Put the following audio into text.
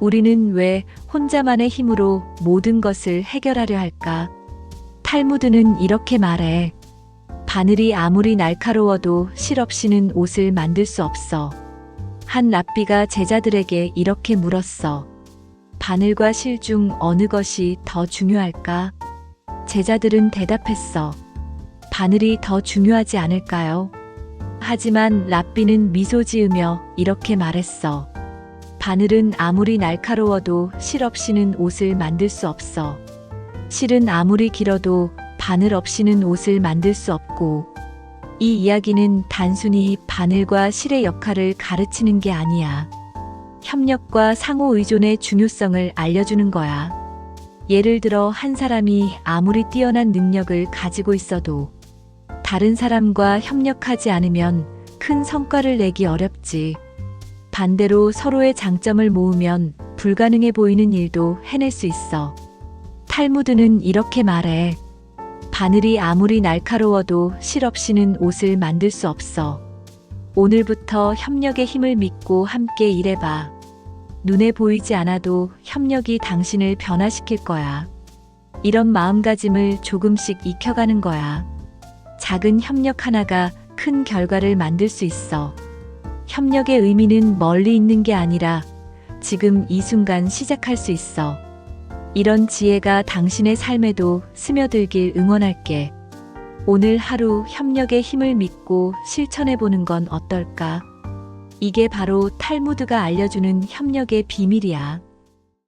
우리는 왜 혼자만의 힘으로 모든 것을 해결하려 할까? 탈무드는 이렇게 말해. 바늘이 아무리 날카로워도 실 없이는 옷을 만들 수 없어. 한 랍비가 제자들에게 이렇게 물었어. 바늘과 실 중 어느 것이 더 중요할까? 제자들은 대답했어. 바늘이 더 중요하지 않을까요? 하지만 랍비는 미소 지으며 이렇게 말했어. 바늘은 아무리 날카로워도 실 없이는 옷을 만들 수 없어. 실은 아무리 길어도 바늘 없이는 옷을 만들 수 없고, 이 이야기는 단순히 바늘과 실의 역할을 가르치는 게 아니야. 협력과 상호 의존의 중요성을 알려주는 거야. 예를 들어 한 사람이 아무리 뛰어난 능력을 가지고 있어도 다른 사람과 협력하지 않으면 큰 성과를 내기 어렵지. 반대로 서로의 장점을 모으면 불가능해 보이는 일도 해낼 수 있어. 탈무드는 이렇게 말해. 바늘이 아무리 날카로워도 실 없이는 옷을 만들 수 없어. 오늘부터 협력의 힘을 믿고 함께 일해봐. 눈에 보이지 않아도 협력이 당신을 변화시킬 거야. 이런 마음가짐을 조금씩 익혀가는 거야. 작은 협력 하나가 큰 결과를 만들 수 있어. 협력의 의미는 멀리 있는 게 아니라 지금 이 순간 시작할 수 있어. 이런 지혜가 당신의 삶에도 스며들길 응원할게. 오늘 하루 협력의 힘을 믿고 실천해 보는 건 어떨까? 이게 바로 탈무드가 알려주는 협력의 비밀이야.